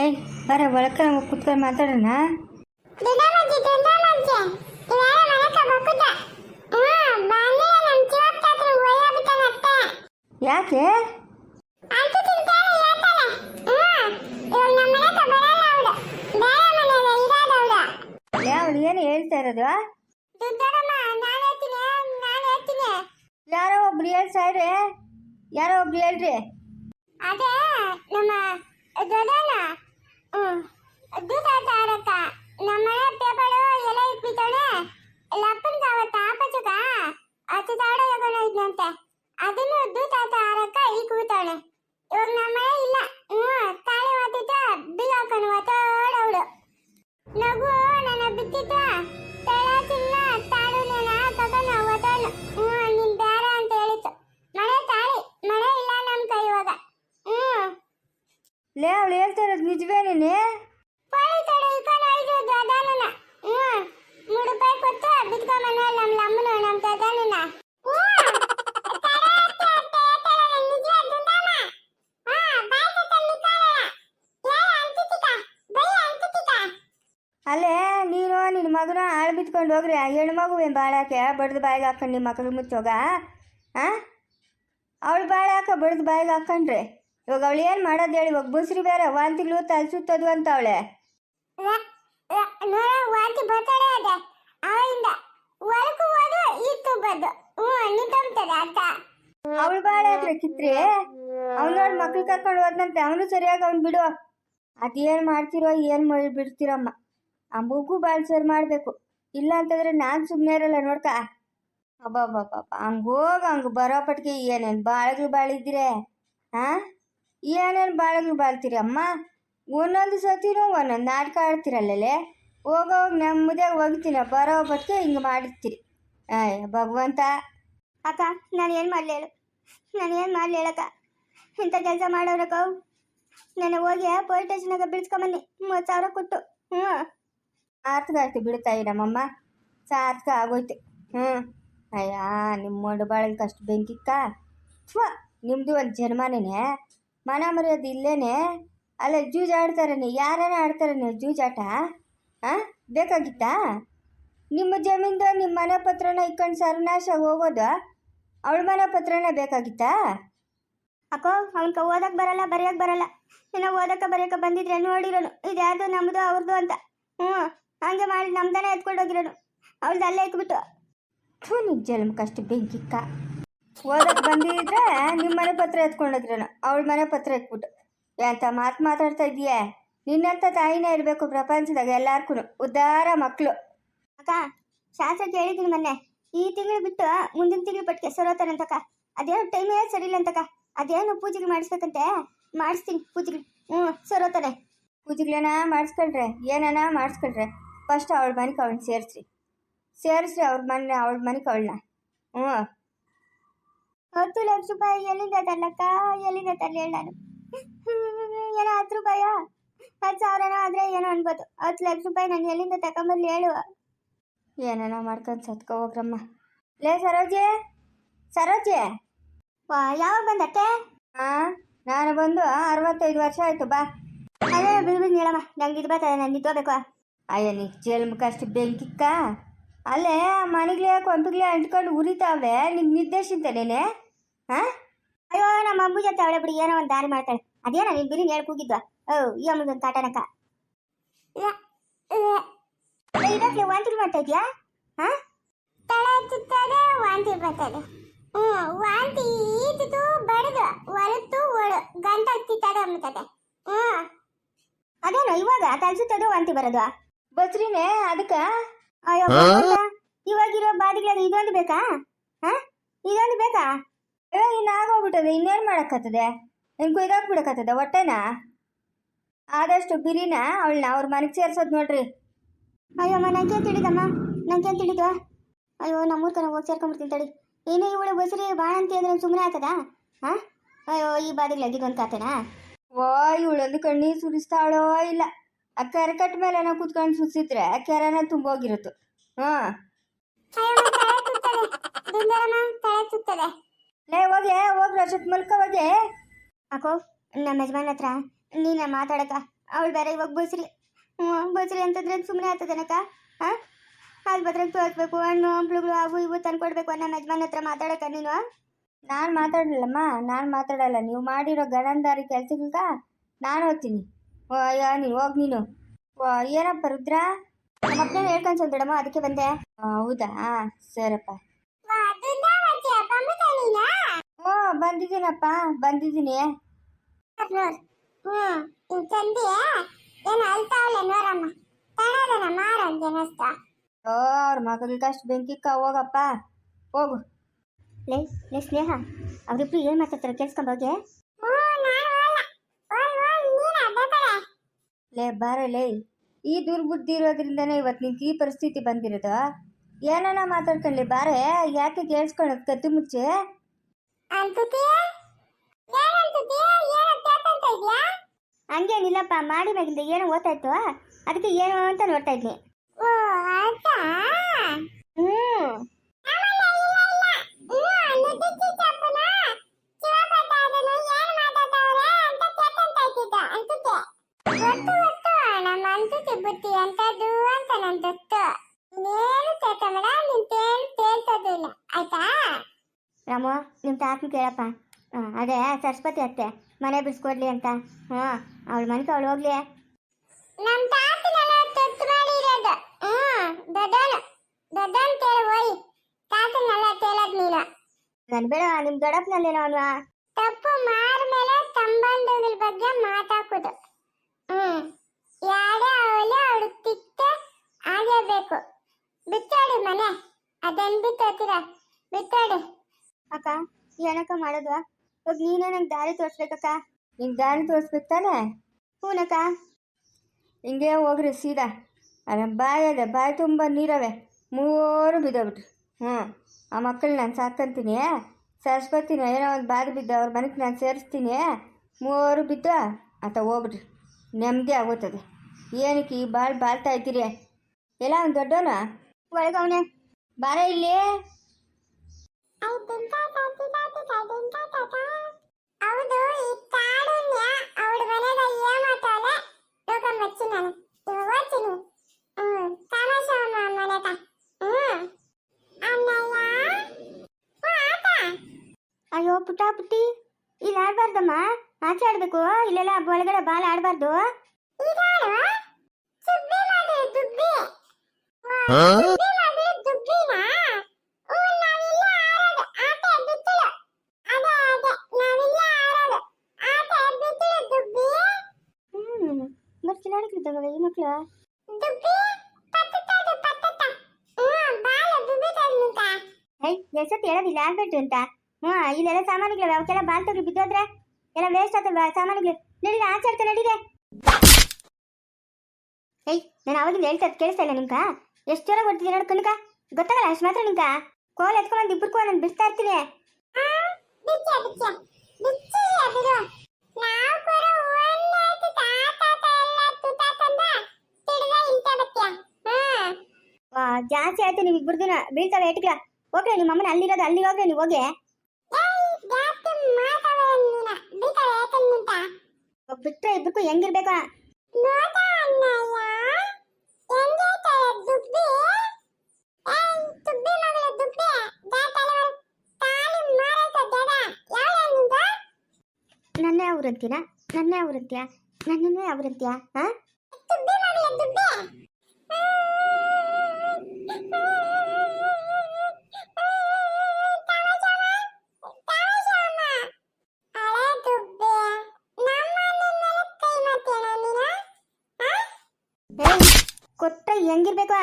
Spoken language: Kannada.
ಏಯ್, ಬರ ಒಳಕ ಕುತ್ಕೊಂಡು ಮಾತಾಡೋಣ? ಯಾಕೆ? ಅವಳು ಏನು ಹೇಳ್ತಾ ಇರೋದು? ಯಾರೋ ಒಬ್ರು ಹೇಳ್ತಾ ಇದ್ರೆ? ಯಾರೋ ಒಬ್ರು ಹೇಳ್ರಿ. ಅದೇ, ನಮ್ಮ ದೊಡ್ಡಣ್ಣ ಹ್ಮ್. ದೂತ ಆಡಕ್ಕ ನಮ್ಮ ಮನೆ ಪೇಪರು ಎಲ್ಲ ಇಟ್ಬಿಟ್ಟವನೆ ಲೇ ಅವಳು ಹೇಳ್ತಾ ಇರೋದು ನಿಜವೇನೇ ಅಲ್ಲೇ ನೀನು ನಿನ್ನ ಮಗನ ಆಳು ಬಿತ್ಕೊಂಡು ಹೋಗ್ರಿ. ಹೆಣ್ಣು ಮಗುವೆ ಬಾಳಾಕೆ ಬಡ್ದು ಬಾಯಿಗೆ ಹಾಕೊಂಡು ನಿಮ್ಮ ಮಕ್ಕಳು ಮುಚ್ಚೋಗ? ಹಾಂ ಅವಳು ಬಾಳೆ ಹಾಕ ಬಡ್ದು ಬಾಯಿಗೆ ಹಾಕೊಂಡ್ರಿ ಇವಾಗ ಅವಳು ಏನು ಮಾಡೋದು ಹೇಳಿ ಇವಾಗ ಬುಸ್ರಿ ಬೇರೆ ವಾಂತಿಗಳು ತಲೆ ಸುತ್ತೋದು ಅಂತ ಅವಳೆ. ನೋಡ ವಾಂತಿ ಬರ್ತಾಳೆ ಅದೇ. ಅವಳಿಂದ ಹೊರಕು ಹೋದು ಇತ್ತು ಬಂದು ಹ್ಞೂ ನಿಂತಂತದೆ ಅಂತ. ಅವಳು ಬಾಳೆ ಹತ್ರ ಕಿತ್ರಿ. ಅವ್ನು ನೋಡಿ ಮಕ್ಳು ಕರ್ಕೊಂಡು ಹೋದಂತೆ ಅವನು ಸರಿಯಾಗಿ ಅವ್ನು ಬಿಡು. ಅದೇನು ಮಾಡ್ತಿರೋ ಏನು ಮಾಡಿ ಬಿಡ್ತಿರಮ್ಮ. ಆ ಮಗು ಬಾಳ್ ಸರಿ ಮಾಡಬೇಕು. ಇಲ್ಲ ಅಂತಂದ್ರೆ ನಾನು ಸುಮ್ಮನೆ ಇರಲ್ಲ ನೋಡ್ಕ. ಅಬ್ಬಬ್ಬಬ್ಬ ಹಂಗೆ ಹೋಗಿ ಹಂಗೆ ಬರೋ ಪಟ್ಟಿಗೆ ಏನೇನು ಬಾಳೆಗಳು ಬಾಳಿದ್ರೆ ಹಾಂ ಏನೇನು ಬಾಳಂಗೆ ಬಾಳ್ತೀರಿ ಅಮ್ಮ? ಒಂದೊಂದು ಸತಿನೂ ಒಂದೊಂದು ನಾಟಕ ಆಡ್ತಿರಲ್ಲೇ ಹೋಗೋ ನೆಮ್ಮದಿಯಾಗಿ ಹೋಗ್ತೀನಿ. ಬರೋ ಪಟ್ಟಿಗೆ ಹಿಂಗೆ ಮಾಡಿರ್ತೀರಿ. ಆಯ್ ಭಗವಂತ. ಅಕ್ಕ ನಾನು ಏನು ಮಾಡಲಿ ಹೇಳು? ನಾನು ಏನು ಮಾಡಲಿ ಹೇಳಕ್ಕ? ಇಂಥ ಕೆಲಸ ಮಾಡೋರಕ್ಕ ನಾನು ಹೋಗಿ ಪೊಲೀಸ್ ಸ್ಟೇಷನಾಗ ಬಿಡಿಸ್ಕೊಂಬನ್ನಿ. ಮೂವತ್ತು ಸಾವಿರ ಕೊಟ್ಟು. ಹ್ಞೂ ಸಾರ್ಥಕ ಆಯ್ತು ಬಿಡ್ತಾಯಿ ನಮ್ಮಮ್ಮ. ಸಾರ್ಥಕ ಆಗೋಯ್ತು. ಹ್ಞೂ ಅಯ್ಯ ನಿಮ್ಮ ಬಾಳಕ್ಕೆ ಅಷ್ಟು ಬೆಂಕಿಕ್ಕ? ಥ್ವ ನಿಮ್ಮದು ಒಂದು ಜನ್ಮನೇನೆ. ಮನ ಮರ್ಯಾದೆ ಇಲ್ಲೇನೆ? ಅಲ್ಲ ಜೂಜಾಡ್ತಾರೇನೆ ಯಾರನ್ನ ಆಡ್ತಾರೇನೆ ಜೂಜಾಟ ಹಾಂ ಬೇಕಾಗಿತ್ತಾ? ನಿಮ್ಮ ಜಮೀನ್ದು ನಿಮ್ಮ ಮನೆ ಪತ್ರನ ಇಕ್ಕೊಂಡು ಸರ್ನಾಶ ಹೋಗೋದು ಅವಳ ಮನೆ ಪತ್ರನ ಬೇಕಾಗಿತ್ತಾ? ಅಕ್ಕೋ ಅವನ್ಕ ಓದಕ್ ಬರಲ್ಲ ಬರೆಯಕ್ ಬರಲ್ಲ. ಇನ್ನು ಓದಕ್ಕೆ ಬರೆಯಕ್ಕೆ ಬಂದಿದ್ರೆ ನೋಡಿರೋನು. ಇದ್ಯಾರ್ದು ನಮ್ಮದು ಅವ್ರದ್ದು ಅಂತ. ಹ್ಞೂ ಹಂಗೆ ಮಾಡಿ ನಮ್ದನೇ ಎತ್ಕೊಂಡು ಹೋಗಿರೋನು ಅವಳ್ದು ಅಲ್ಲೇ ಇಟ್ಬಿಟ್ಟು. ಥೂ ನಿಜ ಕಷ್ಟ ಬೆಂಕಿಕ್ಕ. ಓದಕ್ಕೆ ಬಂದಿದ್ರೆ ನಿಮ್ಮ ಮನೆ ಪತ್ರ ಎತ್ಕೊಂಡೋಗ್ರನು. ಅವಳ ಮನೆ ಪತ್ರ ಎತ್ಬಿಟ್ಟು ಎಂತ ಮಾತು ಮಾತಾಡ್ತಾ ಇದೀಯಾ ನಿನ್ನಂಥ ತಾಯಿನೇ ಇರಬೇಕು ಪ್ರಪಂಚದಾಗ ಎಲ್ಲಾರ್ಗೂ ಉದ್ದಾರ ಮಕ್ಕಳು ಅಕ್ಕ, ಶಾಸ್ತ್ರ ಕೇಳಿದ್ದೀನಿ ಮೊನ್ನೆ. ಈ ತಿಂಗಳು ಬಿಟ್ಟು ಮುಂದಿನ ತಿಂಗಳು ಪಟ್ಟಿಗೆ ಸರೋತಾರಂತಕ್ಕ ಅದೇನು ಟೈಮೇ ಸರಿ ಇಲ್ಲ ಅಂತಕ್ಕ. ಅದೇನು ಪೂಜೆಗೆ ಮಾಡಿಸ್ಬೇಕಂತೆ? ಮಾಡಿಸ್ತೀನಿ ಪೂಜೆಗೆ. ಹ್ಞೂ ಸರೋತಾರೆ ಪೂಜೆಗಳನ್ನ ಮಾಡಿಸ್ಕೊಳ್ರೆ, ಏನಾನ ಮಾಡಿಸ್ಕೊಳ್ರೆ. ಫಸ್ಟ್ ಅವಳ ಮನೆಗೆ ಅವಳನ್ನ ಸೇರಿಸ್ರಿ. ಸೇರಿಸ್ರಿ ಅವ್ರ ಮನೆ, ಅವಳ ಮನೆಗೆ ಅವಳನ್ನ. ಹ್ಞೂ ಹತ್ತು ಲಕ್ಷ ರೂಪಾಯಿ ಎಲ್ಲಿಂದ ತರ್ಲಕ್ಕ? ಎಲ್ಲಿಂದ ತರಲಿ ಹೇಳಿ ನಾನು. ಏನೋ ಹತ್ತು ರೂಪಾಯ ಹತ್ತು ಸಾವಿರನೋ ಆದರೆ ಏನೋ ಅನ್ಬೋದು. ಹತ್ತು ಲಕ್ಷ ರೂಪಾಯಿ ನಾನು ಎಲ್ಲಿಂದ ತಗೊಂಬರ್ಲಿ ಹೇಳುವ ಏನೋ ಮಾಡ್ಕೊಂಡು ಸತ್ಕೋ ಹೋಗ್ರಮ್ಮ. ಲೇ ಸರೋಜೆ? ಸರೋಜೆ? ವಾ, ಯಾವಾಗ ಬಂದತ್ತೆ ಹಾಂ ನಾನು ಬಂದು ಅರವತ್ತೈದು ವರ್ಷ ಆಯಿತು, ಬಾ. ಅದೇ ಬಿಡು ಬಿಡು ಹೇಳಮ್ಮ ನಂಗೆ ಇದು ಬರ್ತದೆ ನಾನು ನಿಂತ್ಕೋಬೇಕು ಅಯ್ಯ ನೀ ಜಲ್ಮಕ್ಕಷ್ಟು ಬೆಂಕಿಕ್ಕ? ಅಲ್ಲೇ ಮನೆಗಳೇ ಕೊಂಪಿಗಳೇ ಅಂಟ್ಕೊಂಡು ಉರಿತಾವೆ. ನಿಂಗೆ ನಿರ್ದೇಶಿಂತನೇನೆ ಹಾಂ? ಅಯ್ಯೋ ನಮ್ಮ ಜೊತೆ ಅವಳೆ ಬಿಡಿ ಏನೋ ಒಂದು ದಾರಿ ಮಾಡ್ತಾಳೆ. ಅದೇನೋ ನೀನು ಬಿರಿ ಹೇಳ್ ಕೂಗಿದ್ವ? ಓ ಈ ಅಮ್ಮದೊಂದು ತಾಟನಕ ಇದಾಗ್ಲಿ ವಾಂತಿ ಮಾಡ್ತಾ ಇದೆಯಾ? ಹಾಂ? ತಲೆ ತುತ್ತದೆ ವಾಂತಿ ಬರ್ತದೆ. ಹ್ಞೂ ವಾಂತಿ ಈತಿತು ಬಡದು ಹೊರತು ಒಳು ಗಂಟ ತಿತ್ತದ ಅಂಬುತ್ತದೆ ಹ್ಞೂ. ಅದೇನೋ ಇವಾಗ ತಲ್ಸುತ್ತದು ವಾಂತಿ ಬರೋದು? ಬಸ್ರಿನೇ ಅದಕ್ಕೆ? ಅಯ್ಯೋ ಭಗವಂತ, ಇವಾಗಿರೋ ಬಾದಿಗಳಿಗೆ ಇದೊಂದು ಬೇಕಾ? ಹಾ? ಇದೊಂದು ಬೇಕಾ? ಅಯ್ಯೋ ಇನ್ನು ಆಗೋಗ್ಬಿಟ್ಟದೆ ಇನ್ನೇನು ಮಾಡೋಕ್ಕತ್ತದೆ ಇನ್ನು ಬಿಡಕತ್ತದೆ ಹೊಟ್ಟೆನ? ಆದಷ್ಟು ಬಿರಿನ ಅವಳನ್ನ ಅವ್ರ ಮನೆಗೆ ಸೇರ್ಸೋದು ನೋಡ್ರಿ. ಅಯ್ಯಮ್ಮ ನಂಗೆ ತಿಳಿದಮ್ಮ? ನಂಗೆ ತಿಳಿದ? ಅಯ್ಯೋ ನಮ್ಮೂರ್ ಕನ ಹೋಗಿ ಸೇರ್ಕೊಂಡ್ಬಿಡ್ತೀನಿ ತಡಿ. ಇನ್ನು ಇವಳು ಬಸರಿ ಅಂತ ಅಂದ್ರೆ ಸುಮ್ಮನೆ ಆಗ್ತದ? ಹಾ? ಅಯ್ಯೋ ಈ ಬಾಡಿಗೆ ಇದೊಂದು ಕಾತನಾ? ಓ ಇವಳೊಂದು ಕಣ್ಣೀರು ಸುರಿಸ್ತಾಳೋ ಇಲ್ಲ. ಆ ಕೆರೆಕಟ್ ಮೇಲೆ ನಾವು ಕುತ್ಕೊಂಡು ಆ ಕೆರೆನ ತುಂಬೋಗಿರುತ್ತೆ. ಹಾಂ. ಲೇ ಹೋಗಿ ಹೋಗ್ ಅಷ್ಟೊತ್ತು ಮಲ್ಕ ಹೋಗಿ ಅಕೋ, ನಮ್ಮ ಯಜಮಾನ್ ಹತ್ರ ನೀನ ಮಾತಾಡಕ ಅವಳು ಬೇರೆ ಇವಾಗ ಬಸ್ರಿ. ಹ್ಞೂ ಬಸ್ರಿ ಅಂತಂದ್ರೆ ಸುಮ್ಮನೆ ಆಗ್ತದೇನಕ್ಕ ಹಾಂ? ಅಲ್ಲಿ ಬದ್ರಾಗ ತೋರಿಸ್ಬೇಕು, ಹಣ್ಣು, ಹಂಪ್ಲುಗಳು ಅವು ಇವು ತಂದ್ಕೊಡ್ಬೇಕು ನಮ್ಮ ಯಜಮಾನ್ ಹತ್ರ ಮಾತಾಡಕ ನೀನು? ನಾನು ಮಾತಾಡಲ್ಲಮ್ಮ ನಾನು ಮಾತಾಡಲ್ಲ. ನೀವು ಮಾಡಿರೋ ಗಣಂದಾರಿ ಕೆಲ್ಸಕ್ಕ ನಾನು ಹೋಗ್ತೀನಿ. ಓ ಅಯ್ಯ ನೀನು ಹೋಗಿ ನೀನು. ಓ ಏನಪ್ಪ ರುದ್ರ? ನಮ್ಮ ಅಪ್ಪನ ಹೇಳ್ಕೊಂಡು ಸೊಂದಡಮ್ಮ ಅದಕ್ಕೆ ಬಂದೆ. ಹೌದಾ? ಸರಪ್ಪ. ಓ ಬಂದಿದ್ದೀನಪ್ಪ ಬಂದಿದ್ದೀನಿ. ಓ ಅವ್ರ ಮಗಳಿಗೆ ಅಷ್ಟು ಬೆಂಕಿಕ್ಕ ಹೋಗಪ್ಪ. ಹೋಗು. ಲೇ ಲೇ ಸ್ನೇಹ ಅವರಿಬ್ರು ಏನು ಮಾತಾಡ್ತಾರೆ ಕೇಳಿಸ್ಕೊಂಬೋಗೆ ಹ್ಮ್ ನಾನು ಅಲ್ಲ ಓಯ್ ಓಯ್ ನೀನ ಬೇಕಡೆ ಲೇ ಬಾರ ಲೇ. ಈ ದುರ್ಬುದ್ಧಿ ಇರೋದ್ರಿಂದನೇ ಇವತ್ತು ನಿಂಗೆ ಈ ಪರಿಸ್ಥಿತಿ ಬಂದಿರೋದು? ಏನನ ಮಾತಾಡ್ಕೊಳ್ಳಿ ಬಾರೆ? ಯಾಕೆ ಕೇಳಿಸ್ಕೊಳ್ಳೋದು ಕತ್ತಿ ಮುಚ್ಚೆ? ಹಂಗೇನಿಲ್ಲಪ್ಪ ಮಾಡಿ ಮ್ಯಾಗಿಂದ ಏನೋ ಓದ್ತಾಯ್ತು ಅದಕ್ಕೆ ಏನು ಅಂತ ನೋಡ್ತಾ ಇದ್ನಿ ಓ ಆಯ್ತಾ ಹ್ಞೂ ಆಮೇಲೆ ಇಲ್ಲ ಇಲ್ಲ ಹ್ಮ್ ನುಗ್ಗಿಚ್ಚಿ ಚಪ್ಪನ ಶಿವಪ್ರಸಾದನು ಏನ್ ಮಾತಾಡ್ತಾವ್ರೆ ಅಂತ ಕೇಳ್ಕೊಂತ ಇದ್ದಿದ್ದ ಅಂತತಿ ಗೊತ್ತು ಗೊತ್ತು ನಮ್ಮ ಬುತ್ತಿ ಅಂತದ್ದು ಅಂತ ನನ್ ಗೊತ್ತು. ಇನ್ನೇನು ಕೇಳ್ಕೊಂಬೇಡ ನಿನ್ ತೇಲ್ ತೇಲ್ತದಿಲ್ಲ ಆಯ್ತಾ? ರಾಮು ನಿಮ್ಮ ತಾತನ ಕೇಳಪ್ಪ. ಹಾಂ ಅದೇ ಸರಸ್ವತಿ ಅತ್ತೆ. ಮನೆ ಬಿಡಿಸ್ಕೊಡ್ಲಿ ಅಂತ. ಹಾಂ ಅವಳ ಮನೆಗೆ ಅವಳು ಹೋಗ್ಲಿ. ನಮ್ ತಾತನೆಲ್ಲ ತೊತ್ತು ಮಾಡಿರೋದು. ಹ್ಮ್ ದೊಡ್ಡವನು. ದೊಡ್ಡವನ್ ತೇಳು ಹೋಯ್ ತಾತನೆಲ್ಲ ತೇಲದ್ ನೀನು. ನಾನು ಬೇಡ ನಿಮ್ಮ ದೊಡ್ಡಪ್ಪನಲ್ಲೇನೋ ಅವನು. ತಪ್ಪು ಮಾರ ಮೇಲೆ ಸಂಬಂಧಗಳ ಬಗ್ಗೆ ಮಾತಾಕೋದು ಹ್ಮ್. ಯಾರೇ ಅವಳು ಅವಳು ಆಗಬೇಕು ಆಗೇಬೇಕು ಮನೆ ಅದನ್ ಬಿತ್ತೋತೀರ ಬಿತ್ತಾಡಿ. ಅಕ್ಕ ಏನಕ್ಕ ಮಾಡೋದು? ಹೋಗ್ ನೀನೇ ನಂಗೆ ದಾರಿ ತೋರಿಸ್ಬೇಕಕ್ಕ ನಿಂಗೆ ದಾರಿ ತೋರಿಸ್ಬೇಕು ತಾನೆ? ಹೂನಕ್ಕ. ಹಿಂಗೆ ಹೋಗ್ರಿ ಸೀದಾ. ಅಲ್ಲ ಬಾಯಿ ಅದೆ ಬಾಯಿ ತುಂಬ ನೀರವೆ. ಮೂರು ಬಿದ್ದೋಗ್ಬಿಟ್ರಿ. ಹ್ಞೂ. ಆ ಮಕ್ಕಳು ನಾನು ಸಾಕಂತೀನಿ. ಸರಸ್ವತಿನ ಏನೋ ಒಂದು ಬಾರಿ ಬಿದ್ದ ಅವ್ರ ಮನೆಗೆ ನಾನು ಸೇರಿಸ್ತೀನಿ. ಮೂರು ಬಿದ್ದ ಅಂತ ಹೋಗ್ಬಿಟ್ರಿ. ನೆಮ್ಮದಿ ಆಗೋತದೆ ಏನಕ್ಕೆ ಈ ಬಾಳ್ ಬಾಳ್ತಾ ಇದ್ದೀರಿ. ಎಲ್ಲ ಅವ್ನು ದೊಡ್ಡವನ? ಒಳಗವನೆ ಬಾರ ಇಲ್ಲಿ. ಅಯ್ಯೋ ಪುಟ್ಟ ಪುಟ್ಟಿ ಇಲ್ಲಿ ಆಡ್ಬಾರ್ದಮ್ಮ. ಆಚೆ ಆಡ್ಬೇಕು. ಇಲ್ಲೆಲ್ಲ ಒಳಗಡೆ ಬಾಲ್ ಆಡಬಾರ್ದು. ಆಡ್ಬೇಡ್ರಿ ಅಂತ ಹ್ಞೂ ಇಲ್ಲೆಲ್ಲ ಸಾಮಾನುಗಳು ಅವಕ್ಕೆಲ್ಲ ಎಲ್ಲ ವೇಸ್ಟ್ ಆಗ್ತವೆ ಸಾಮಾನುಗಳು ನಡೀರಿ ಆಚೆ ಆಡ್ತಾ ನಡೀರಿ ಏಯ್, ನಾನು ಹೇಳ್ತಾ ಕೇಳಿಸ್ತಾ ಇಲ್ಲ ನಿಮ್ಗ. ಎಷ್ಟು ಜೋರ ಕೊಡ್ತಿದ್ದೀನಿ ನೋಡು ಕಣ್ಕ ಗೊತ್ತಾಗಲ್ಲ ಅಷ್ಟು ಮಾತ್ರ ನಿಮ್ಗ ಕೋಲ್ ಎತ್ಕೊಂಡು ಇಬ್ಬರು ನಾನು ಬಿಡ್ತಾ ಇರ್ತೀನಿ. ಜಾಸ್ತಿ ಆಯ್ತು ನೀವು ಇಬ್ಬರದು ಬೀಳ್ತಾವೆ ಏಟ್ಗಳ ಹೋಗ್ರಿ ನಿಮ್ಮ ಅಮ್ಮನ ಅಲ್ಲಿರೋದು ಅಲ್ಲಿ ಹೋಗ್ರಿ ನೀವು ಹೋಗಿ ಬಿಟ್ರೆ ಇಬ್ಬರಿಗೂ ಹೆಂಗಿರ್ಬೇಕು? ನನ್ನೇ ಅವ್ರಂತೀನ ನನ್ನೇ ಅವ್ರಂತ್ಯ ನನ್ನನ್ನೇ ಅವ್ರಂತ್ಯ ಹಾ ದುಬ್ಬಿ ಮಗಳ ದುಬ್ಬಿ ಏಯ್ ಕೊಟ್ಟ ಹೆಂಗಿರ್ಬೇಕು